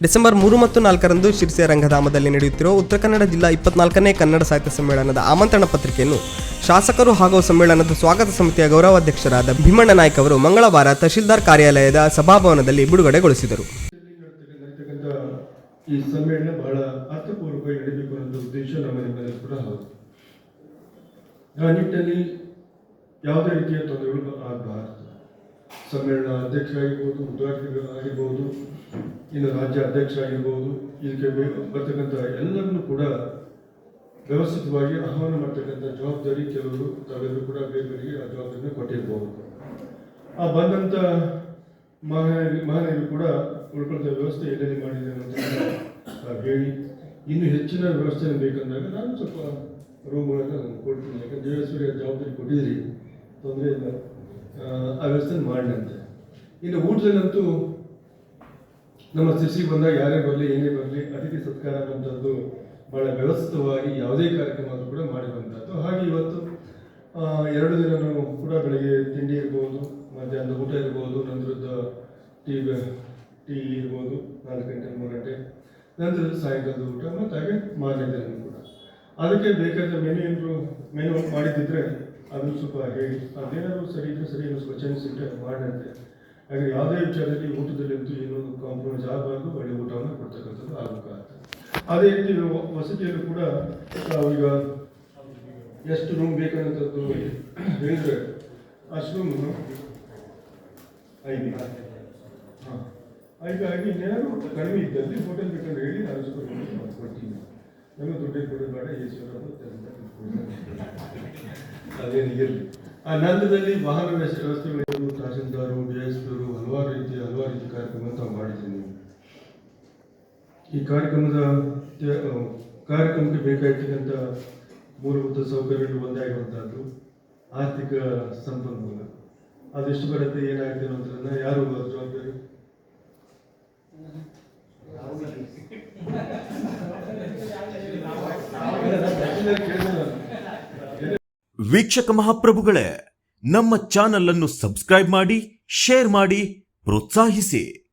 December ಮೂರು ಮತ್ತು ನಾಲ್ಕರಂದು ಶಿರ್ಸಿಯ ರಂಗಧಾಮದಲ್ಲಿ ನಡೆಯುತ್ತಿರುವ ಉತ್ತರ ಕನ್ನಡ ಜಿಲ್ಲಾ ಇಪ್ಪತ್ನಾಲ್ಕನೇ ಕನ್ನಡ ಸಾಹಿತ್ಯ ಸಮ್ಮೇಳನದ ಆಮಂತ್ರಣ ಪತ್ರಿಕೆಯನ್ನು ಶಾಸಕರು ಹಾಗೂ ಸಮ್ಮೇಳನದ ಸ್ವಾಗತ ಸಮಿತಿಯ ಗೌರವಾಧ್ಯಕ್ಷರಾದ ಭೀಮಣ್ಣ ನಾಯ್ಕ ಅವರು ಮಂಗಳವಾರ ತಹಶೀಲ್ದಾರ್ ಕಾರ್ಯಾಲಯದ ಸಭಾಭವನದಲ್ಲಿ ಬಿಡುಗಡೆಗೊಳಿಸಿದರು. ಈ ಸಮ್ಮೇಳನ ಬಹಳ ಅರ್ಥಪೂರ್ವಕ ನಡೀಬೇಕು ಅನ್ನೋ ಉದ್ದೇಶ ನಮ್ಮ ನಿಮ್ಮಲ್ಲಿ ಕೂಡ ಹೌದು. ಆ ನಿಟ್ಟಿನಲ್ಲಿ ಯಾವುದೇ ರೀತಿಯ ತೊಂದರೆಗಳು ಆಗಬಾರದು. ಸಮ್ಮೇಳನ ಅಧ್ಯಕ್ಷ ಆಗಿರ್ಬೋದು ಉದ್ಘಾಟಕ ಆಗಿರ್ಬೋದು ಇನ್ನು ರಾಜ್ಯ ಅಧ್ಯಕ್ಷ ಆಗಿರ್ಬೋದು ಇದಕ್ಕೆ ಬರ್ತಕ್ಕಂಥ ಎಲ್ಲರನ್ನು ಕೂಡ ವ್ಯವಸ್ಥಿತವಾಗಿ ಆಹ್ವಾನ ಮಾಡ್ತಕ್ಕಂಥ ಜವಾಬ್ದಾರಿ ಕೆಲವರು ತಾವೆಲ್ಲರೂ ಕೂಡ ಬೇರೆ ಬೇರೆಗೆ ಆ ಜವಾಬ್ದಾರಿನ ಕೊಟ್ಟಿರ್ಬೋದು. ಆ ಬಂದಂಥ ಮಹಾನಗರ ಮಹಾನಗರ ಕೂಡ ಉಳ್ಕೊಳ್ತಾ ವ್ಯವಸ್ಥೆ ಎಲ್ಲೆಲ್ಲಿ ಮಾಡಿದೆ ಅಂತ ಹೇಳಿ ಇನ್ನು ಹೆಚ್ಚಿನ ವ್ಯವಸ್ಥೆ ಬೇಕಂದಾಗ ನಾನು ಸ್ವಲ್ಪ ರೂಮ್ಗಳನ್ನು ನಾನು ಕೊಡ್ತೀನಿ. ಯಾಕಂದ್ರೆ ದೇವೇಶ್ವರಿ ಜವಾಬ್ದಾರಿ ಕೊಟ್ಟಿದ್ರಿ. ತೊಂದರೆ ಇಲ್ಲ. ಆ, ವ್ಯವಸ್ಥೆ ಮಾಡಿದಂತೆ ಇನ್ನು ಊಟದಲ್ಲಂತೂ ನಮ್ಮ ಶಿಷ್ಯ ಬಂದಾಗ ಯಾರೇ ಬರಲಿ, ಏನೇ ಬರಲಿ, ಅತಿಥಿ ಸತ್ಕಾರ ಬಂದದ್ದು ಬಹಳ ವ್ಯವಸ್ಥಿತವಾಗಿ ಯಾವುದೇ ಕಾರ್ಯಕ್ರಮ ಕೂಡ ಕೂಡ ಮಾಡಿರುವಂಥದ್ದು ಹಾಗೆ ಇವತ್ತು ಎರಡು ದಿನನೂ ಕೂಡ ಬೆಳಗ್ಗೆ ತಿಂಡಿ ಇರ್ಬೋದು, ಮಧ್ಯಾಹ್ನದ ಊಟ ಇರ್ಬೋದು ನಂತರದ ಟೀ ಟೀ ಇರ್ಬೋದು, ನಾಲ್ಕು ಗಂಟೆ ಮೂರು ಗಂಟೆ ನಂತರದ ಸಾಯಂಕಾಲದ ಊಟ ಮತ್ತು ಹಾಗೆ ಮಾರನೇ ದಿನ ಕೂಡ. ಅದಕ್ಕೆ ಬೇಕಾದ ಮೆನು ಏನಾದ್ರು ಮೆನು ಮಾಡಿದ್ದಿದ್ರೆ ಅದನ್ನು ಸ್ವಲ್ಪ ಹೇಳಿ ಅದೇನಾದ್ರು ಸರಿ ಇದ್ದರೆ ಸರಿ ಸ್ವಚ್ಛ ಚೇಂಜ್ ಇಟ್ಟರೆ ಹಾಗೆ ಯಾವುದೇ ವಿಚಾರದಲ್ಲಿ ಊಟದಲ್ಲಿ ಅಂತೂ ಏನೋ ಕಾಂಪ್ರಮೈಸ್ ಆಗಬಾರ್ದು, ಒಳ್ಳೆ ಊಟವನ್ನು ಕೊಡ್ತಕ್ಕಂಥದ್ದು ಆಗಬೇಕಾಗುತ್ತೆ ಅದೇ ರೀತಿ ವಸತಿಯಲ್ಲೂ ಕೂಡ ನಾವು ಈಗ ಎಷ್ಟು ರೂಮ್ ಬೇಕನ್ನೋಂಥದ್ದು ಹೇಳಿದ್ರೆ ಅಷ್ಟು ರೂಮ್ ಐದು. ಹಾಂ. ಹೀಗಾಗಿ ಏನಾದರೂ ಕಡಿಮೆ ಇದ್ದಲ್ಲಿ ಹೋಟೆಲ್ ಬೇಕಂದ್ರೆ ಹೇಳಿ ನಾನು ಸ್ವಲ್ಪ ರೂಮ್ ಕೊಡ್ತೀನಿ. ನಮಗೆ ದುಡ್ಡು ಕೊಡೋದು ಬೇಡ ಈಶ್ವರ ಅದೇನು ಇರಲಿ. ಆ ನಂದದಲ್ಲಿ ವಾಹನ ವ್ಯವಸ್ಥೆ ವ್ಯವಸ್ಥೆಗಳು ತಹಸೀಲ್ದಾರು ಡಿ ಎಸ್ ಪಿಯವರು ಹಲವಾರು ರೀತಿಯ ಹಲವಾರು ರೀತಿಯ ಕಾರ್ಯಕ್ರಮ ತಾವು ಮಾಡಿದ್ದೀವಿ. ಈ ಕಾರ್ಯಕ್ರಮದ ಕಾರ್ಯಕ್ರಮಕ್ಕೆ ಬೇಕಾಗಿರ್ತಕ್ಕಂಥ ಮೂಲಭೂತ ಸೌಕರ್ಯಗಳು ಒಂದೇ ಆಗಿರುವಂತಹದ್ದು, ಆರ್ಥಿಕ ಸಂಪನ್ಮೂಲ. ಅದೆಷ್ಟು ಬರುತ್ತೆ, ಏನಾಗುತ್ತೆ ಅನ್ನೋದನ್ನ ಯಾರು ಜವಾಬ್ದಾರಿ? ವೀಕ್ಷಕ ಮಹಾಪ್ರಭುಗಳೇ, ನಮ್ಮ ಚಾನಲ್ ಅನ್ನು ಸಬ್ಸ್ಕ್ರೈಬ್ ಮಾಡಿ, ಶೇರ್ ಮಾಡಿ ಪ್ರೋತ್ಸಾಹಿಸಿ.